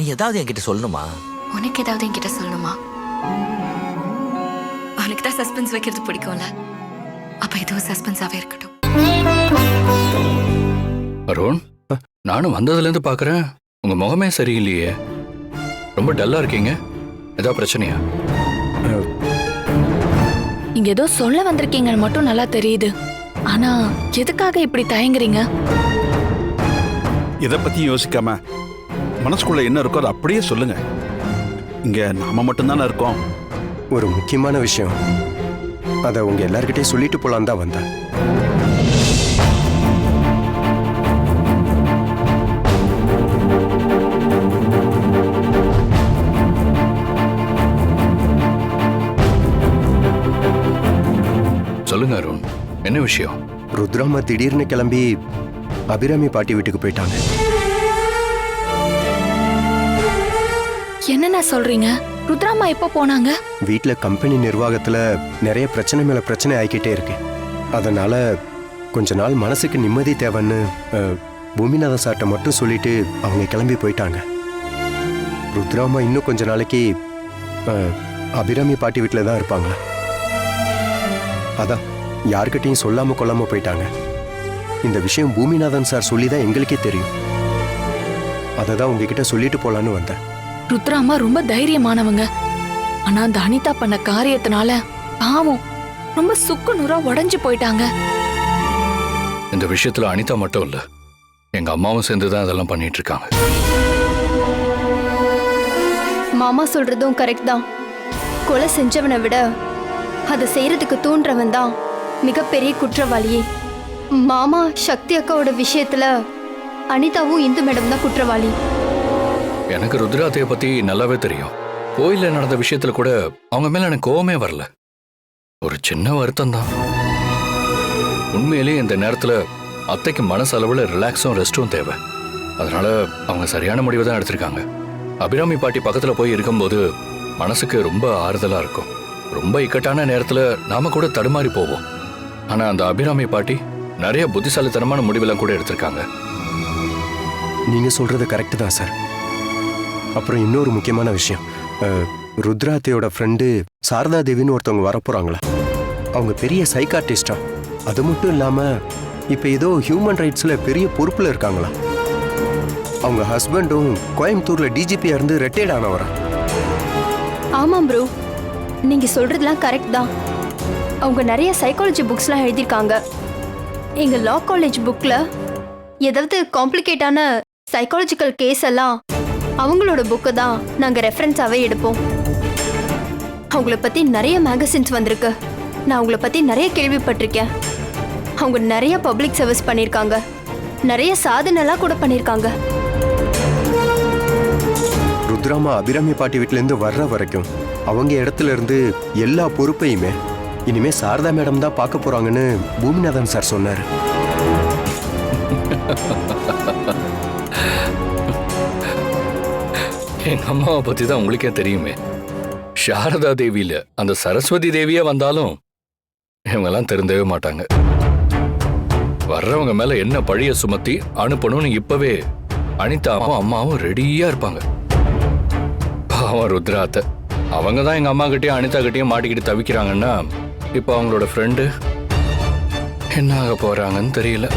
நீ ஏதாவது என்கிட்ட சொல்லணுமா? உனக்கு ஏதாவது என்கிட்ட சொல்லணுமா? உனக்கு தான் சஸ்பென்ஸ் வைக்கிறது பிடிக்கும்ல. அப்ப இதுவும் சஸ்பென்ஸாவே இருக்கட்டும். அருண் நானும் வந்ததுலேருந்து பார்க்குறேன். உங்க முகமே சரியில்லையே. ரொம்ப டல்லா இருக்கீங்க. ஏதாவது பிரச்சனையா? நீங்க ஏதோ சொல்ல வந்திருக்கீங்கன்னு மட்டும் நல்லா தெரியுது. ஆனா எதுக்காக இப்படி தயங்குறீங்க? இதை பத்தி யோசிக்காம மனசுக்குள்ள என்ன இருக்கோ அதை அப்படியே சொல்லுங்க. இங்க நாம மட்டும்தானே இருக்கோம். ஒரு முக்கியமான விஷயம். அதை உங்க எல்லார்கிட்டயும் சொல்லிட்டு போலாம் தான் வந்தேன். சொல்லுங்க அருண் என்ன விஷயம்? ருத்ராமா திடீர்னு கிளம்பி அபிராமி பாட்டி வீட்டுக்கு போயிட்டாங்க. என்னென்ன சொல்றீங்க? ருத்ராமா எப்போ போனாங்க? வீட்ல கம்பெனி நிர்வாகத்துல நிறைய பிரச்சனை மேல பிரச்சனை ஆகிக்கிட்டே இருக்கு. அதனால கொஞ்ச நாள் மனசுக்கு நிம்மதி தேவைன்னு அஹ், பூமிநாதன் சார்ட்ட மட்டும் சொல்லிட்டு அவங்க கிளம்பி போயிட்டாங்க. ருத்ராமா இன்னும் கொஞ்ச நாளைக்கு அஹ், அபிராமி பாட்டி வீட்டில் தான் இருப்பாங்களா அதான் யார்கிட்டயும் சொல்லாம கொள்ளாம போயிட்டாங்க. இந்த விஷயம் பூமிநாதன் சார் சொல்லி தான் எங்களுக்கே தெரியும். அதை தான் உங்ககிட்ட சொல்லிட்டு போலான்னு வந்தேன். ருத்ராமா ரொம்ப தைரியமானவங்க. ஆனா அந்த அனிதா பண்ண காரியத்தினால பாவம் ரொம்ப சுக்கு நூறா உடைஞ்சு போயிட்டாங்க. இந்த விஷயத்துல அனிதா மட்டும் இல்ல எங்க அம்மாவும் சேர்ந்து தான் இதெல்லாம் பண்ணிட்டு இருக்காங்க மாமா சொல்றதும் கரெக்ட் தான். கொலை செஞ்சவனை விட அதை செய்யறதுக்கு தூண்டுறவன் தான் மிகப்பெரிய குற்றவாளியே. மாமா சக்தி அக்காவோட விஷயத்துல அனிதாவும் இந்து மேடம் தான் குற்றவாளி. எனக்கு ருத்ராதைய பத்தி நல்லாவே தெரியும். கோயில்ல நடந்த விஷயத்துல கூட அவங்க மேல எனக்கு கோவமே வரல. ஒரு சின்ன வருத்தம் தான் உண்மையிலேயே இந்த நேரத்துல அத்தைக்கு மனசளவுல ரிலாக்ஸும் ரெஸ்டும் தேவை. அதனால அவங்க சரியான முடிவு தான் எடுத்திருக்காங்க. அபிராமி பாட்டி பக்கத்துல போய் இருக்கும்போது மனசுக்கு ரொம்ப ஆறுதலா இருக்கும். ரொம்ப இக்கட்டான நேரத்துல நாம கூட தடுமாறி போவோம். ஆனா அந்த அபிராமி பாட்டி நிறைய புத்திசாலித்தனமான முடிவெல்லாம் கூட எடுத்திருக்காங்க. நீங்க சொல்றது கரெக்ட் தான் சார் அப்புறம் இன்னொரு முக்கியமான விஷயம். அஹ், ருத்ராத்தையோட ஃப்ரெண்டு சாரதா தேவின்னு ஒருத்தவங்க வரப்போகிறாங்களா அவங்க பெரிய சைக்கார்டிஸ்டா அது மட்டும் இல்லாமல் இப்போ ஏதோ ஹியூமன் ரைட்ஸில் பெரிய பொறுப்பில் இருக்காங்களா? அவங்க ஹஸ்பண்டும் கோயம்புத்தூரில் டிஜிபியாக இருந்து ரிட்டையர்ட் ஆனவரா? ஆமாம் ப்ரோ நீங்கள் சொல்கிறதுலாம் கரெக்ட் தான். அவங்க நிறைய சைக்காலஜி புக்ஸ்லாம் எழுதியிருக்காங்க. எங்கள் லா காலேஜ் புக்கில் ஏதாவது காம்ப்ளிகேட்டான சைக்காலஜிக்கல் கேஸ் எல்லாம் அவங்களோட புக்கை தான் நாங்க ரெஃபரன்ஸாவே எடுப்போம். அவங்கள பத்தி நிறைய மேகசின்ஸ் வந்திருக்கு. நான் அவங்கள பத்தி நிறைய கேள்விப்பட்டிருக்கேன். அவங்க நிறைய பப்ளிக் சர்வீஸ் பண்ணியிருக்காங்க. நிறைய சாதனைலாம் கூட பண்ணியிருக்காங்க. ருத்ராமா அபிராமி பாட்டி வீட்ல இருந்து வர்ற வரைக்கும் அவங்க இடத்துல இருந்து எல்லா பொறுப்பையுமே இனிமே சாரதா மேடம் தான் பார்க்க போறாங்கன்னு பூமிநாதன் சார் சொன்னாரு. எங்க அம்மாவை பத்தி தான் உங்களுக்கே தெரியுமே. சாரதா தேவியில அந்த சரஸ்வதி தேவியே வந்தாலும் இவங்கெல்லாம் திருந்தவே மாட்டாங்க. வர்றவங்க மேல என்ன பழிய சுமத்தி அனுப்பணும்னு இப்பவே அனிதாவும் அம்மாவும் ரெடியா இருப்பாங்க. பாவம் ருத்ராத்த. அவங்க தான் எங்க அம்மா கிட்டயும் அனிதா கிட்டயும் மாட்டிக்கிட்டு தவிக்கிறாங்கன்னா இப்போ அவங்களோட ஃப்ரெண்டு என்ன ஆக போறாங்கன்னு தெரியல.